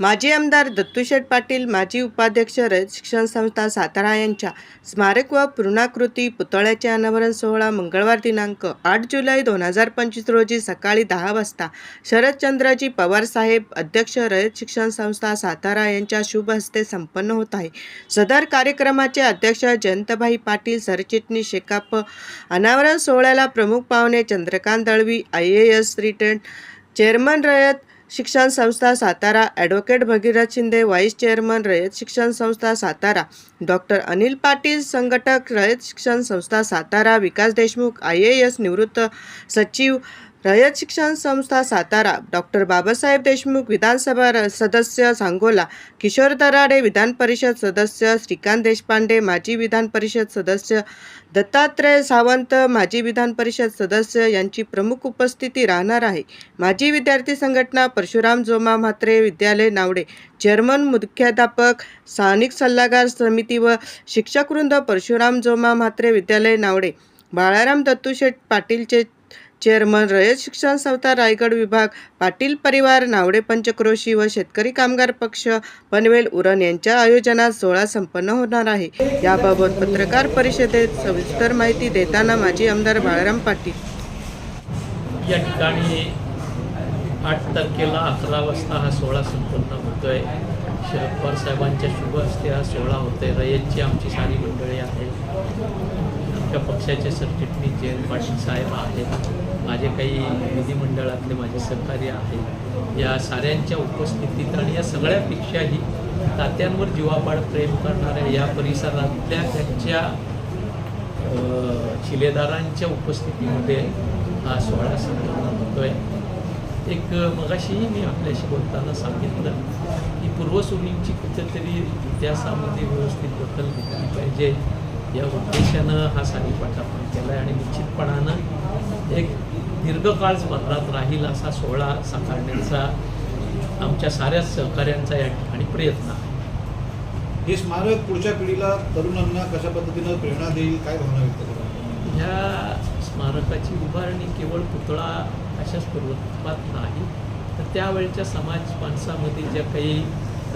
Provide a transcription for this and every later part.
माजी आमदार दत्तूशेठ पाटील माजी उपाध्यक्ष रयत शिक्षण संस्था सातारा यांच्या स्मारक व पूर्णाकृती पुतळ्याचे अनावरण सोहळा मंगळवार दिनांक आठ जुलै दोन हजार पंचवीस रोजी सकाळी दहा वाजता. शरदचंद्रजी पवारसाहेब अध्यक्ष रयत शिक्षण संस्था सातारा यांच्या शुभ हस्ते संपन्न होत आहे. सदर कार्यक्रमाचे अध्यक्ष जयंतभाई पाटील सरचिटणीस शेकाप अनावरण सोहळ्याला प्रमुख पाहुणे Chandrakant Dalvi I A S retired chairman Rayat Shikshan Sanstha Satara advocate Bhagirath Shinde vice chairman Rayat Shikshan Sanstha Satara doctor Anil Patil संघटक Rayat Shikshan Sanstha Satara Vikas Deshmukh I A S निवृत्त सचिव रयत शिक्षण संस्था सातारा डॉक्टर बाबासाहेब देशमुख विधानसभा र- सदस्य सांगोला किशोर दराडे विधान परिषद सदस्य श्रीकांत देशपांडे माजी विधान परिषद सदस्य दत्तात्रय सावंत माजी विधान परिषद सदस्य यांची प्रमुख उपस्थिती राहणार आहे. माजी विद्यार्थी संघटना परशुराम जोमा म्हात्रे विद्यालय नावडे चेअरमन मुख्याध्यापक स्थानिक सल्लागार समिती व शिक्षकवृंद परशुराम जोमा म्हात्रे विद्यालय नावडे बाळाराम दत्तूशेठ पाटीलचे चेअरमन रयत शिक्षण संस्था रायगड विभाग पाटील परिवार नावडे पंचक्रोशी व शेतकरी कामगार पक्ष पनवेल उरण यांच्या आयोजनात सोहळा संपन्न होणार आहे. याबाबत पत्रकार परिषदेत सविस्तर माहिती देताना माजी आमदार बाळाराम पाटील. या ठिकाणी आठ तारखेला अकरा वाजता हा सोहळा संपन्न होतोय. शरद पवार साहेबांच्या शुभ हस्ते हा सोहळा होतोय. रयतची आमची सारी मंडळी आहे आमच्या पक्षाचे सरचिटणीस जयंत पाटील साहेब आहेत. माझे काही विधिमंडळातले माझे सहकार्य आहेत. या साऱ्यांच्या उपस्थितीत आणि या सगळ्यापेक्षाही तात्यांवर जीवापाड प्रेम करणाऱ्या या परिसरातल्या त्यांच्या शिलेदारांच्या उपस्थितीमध्ये हा सोहळा संपन्न होतोय. एक मगाशीही मी आपल्याशी बोलताना सांगितलं की पूर्वसुरींची कुठेतरी इतिहासामध्ये व्यवस्थित दखल घेतली पाहिजे. या उद्देशानं हा सारीपाठ आपण केला आहे आणि निश्चितपणानं एक दीर्घकाळ स्मरणात राहील असा सोहळा साकारण्याचा आमच्या साऱ्याच सहकाऱ्यांचा या ठिकाणी प्रयत्न आहे. हे स्मारक पुढच्या पिढीला तरुणांना कशा पद्धतीनं प्रेरणा देईल काय भावना व्यक्त करा ह्या स्मारकाची उभारणी केवळ पुतळा अशा स्वरूपात नाही तर त्यावेळच्या समाज माणसामध्ये ज्या काही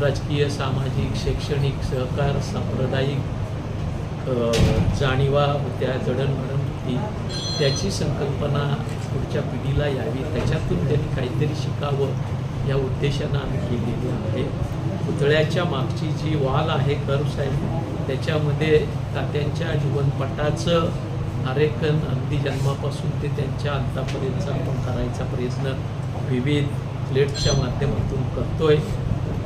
राजकीय सामाजिक शैक्षणिक सहकार सांप्रदायिक जाणीवा होत्या जडणघडण होती. त्याची संकल्पना पुढच्या पिढीला यावी. त्याच्यातून त्यांनी काहीतरी शिकावं या उद्देशानं आम्ही केलेली आहे. पुतळ्याच्या मागची जी वाल आहे कर्व त्याच्यामध्ये तात्यांच्या जीवनपटाचं आरेखन अगदी जन्मापासून ते त्यांच्या अंतापर्यंतचा आपण करायचा प्रयत्न विविध प्लेटच्या माध्यमातून करतोय.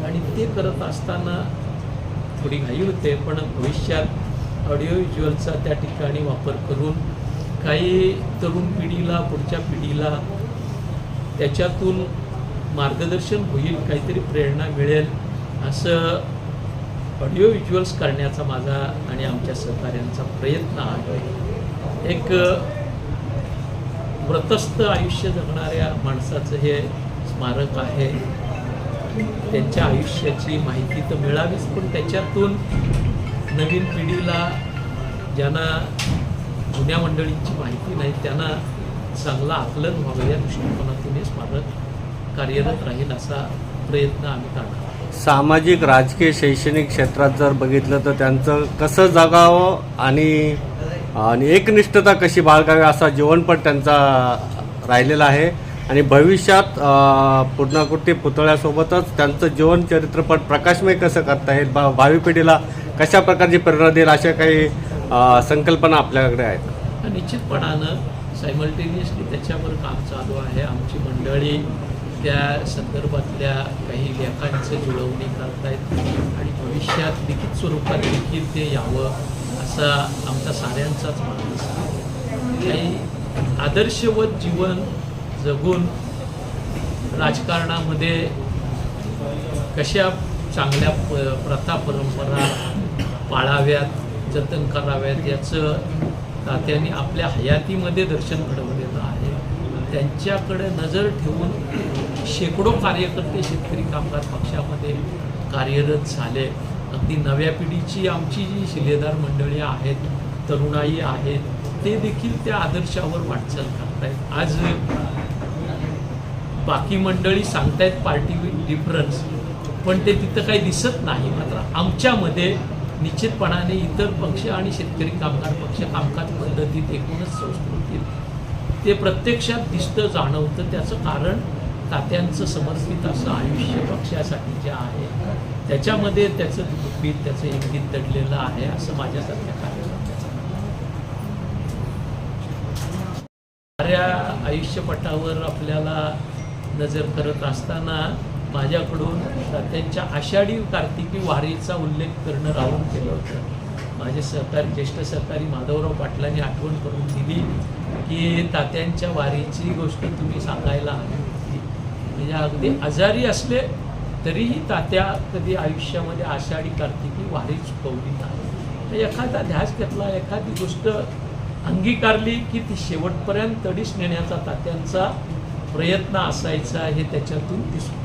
आणि ते करत असताना थोडी घाई होते पण भविष्यात ऑडिओ व्हिज्युअलचा त्या ठिकाणी वापर करून काही तरुण पिढीला पुढच्या पिढीला त्याच्यातून मार्गदर्शन होईल काहीतरी प्रेरणा मिळेल असं ऑडिओ व्हिज्युअल्स करण्याचा माझा आणि आमच्या सहकाऱ्यांचा प्रयत्न आहे. एक व्रतस्थ आयुष्य जगणाऱ्या माणसाचं हे स्मारक आहे. त्यांच्या आयुष्याची माहिती तर मिळावीच पण त्याच्यातून नवीन पिढीला ज्यांना जुन्या मंडळींची माहिती नाही त्यांना चांगलं आकलन व्हावं या दृष्टिकोनातून हे स्मारक कार्यरत राहील असा प्रयत्न आम्ही करणार सामाजिक राजकीय शैक्षणिक क्षेत्रात जर बघितलं तर त्यांचं कसं जगावं आणि आणि एकनिष्ठता कशी बाळगावी असा जीवनपट त्यांचा राहिलेला आहे. आणि भविष्यात अ, पूर्णाकृती पुतळ्यासोबतच त्यांचं जीवन चरित्रपट प्रकाशमय कसं करता येईल बा भावी पिढीला कशा प्रकारची प्रेरणा देईल अशा काही संकल्पना आपल्याकडे आहेत? निश्चितपणानं सायमल्टेनियसली त्याच्यावर काम चालू आहे. आमची मंडळी त्या संदर्भातल्या काही लेखांचं जुळवणी करतायत आणि भविष्यात लिखित स्वरूपात देखील ते यावं असा आमचा साऱ्यांचाच माणूस काही आदर्शवत जीवन जगून राजकारणामध्ये कशा चांगल्या प प्रथा परंपरा पाळाव्यात जतन कराव्यात याचं तात्यांनी आपल्या हयातीमध्ये दर्शन घडवलेलं आहे. त्यांच्याकडे नजर ठेवून शेकडो कार्यकर्ते शेतकरी कामगार पक्षामध्ये कार्यरत झाले. अगदी नव्या पिढीची आमची जी शिलेदार मंडळी आहेत तरुणाई आहेत ते देखील त्या आदर्शावर वाटचाल करतायत. आज बाकी मंडळी सांगतायत पार्टी डिफरन्स. पण ते तिथं काही दिसत नाही. मात्र आमच्यामध्ये निश्चितपणाने इतर पक्ष आणि शेतकरी कामगार पक्ष कामकाज पद्धतीत एकूणच संस्कृतीत ते प्रत्यक्षात दिसतं जाणवतं. त्याचं कारण तात्यांचं समर्पित असं आयुष्य पक्षासाठी जे आहे त्याच्यामध्ये त्याचं गुपित त्याचं इंगित दडलेलं आहे असं माझ्यासारख्या कार्यकर्त्याचं साऱ्या आयुष्यपटावर आपल्याला नजर करत असताना माझ्याकडून त्यांच्या आषाढी कार्तिकी वारीचा उल्लेख करणं राहून केलं होतं. माझे सहकारी ज्येष्ठ सहकारी माधवराव पाटलांनी आठवण करून दिली की तात्यांच्या वारीची गोष्ट तुम्ही सांगायला हवी होती. म्हणजे अगदी आजारी असले तरीही तात्या कधी आयुष्यामध्ये आषाढी कार्तिकी वारी चुकवली नाही. एखादा ध्यास घेतला एखादी गोष्ट अंगीकारली की ती शेवटपर्यंत तडीस नेण्याचा तात्यांचा प्रयत्न असायचा हे त्याच्यातून दिसतो.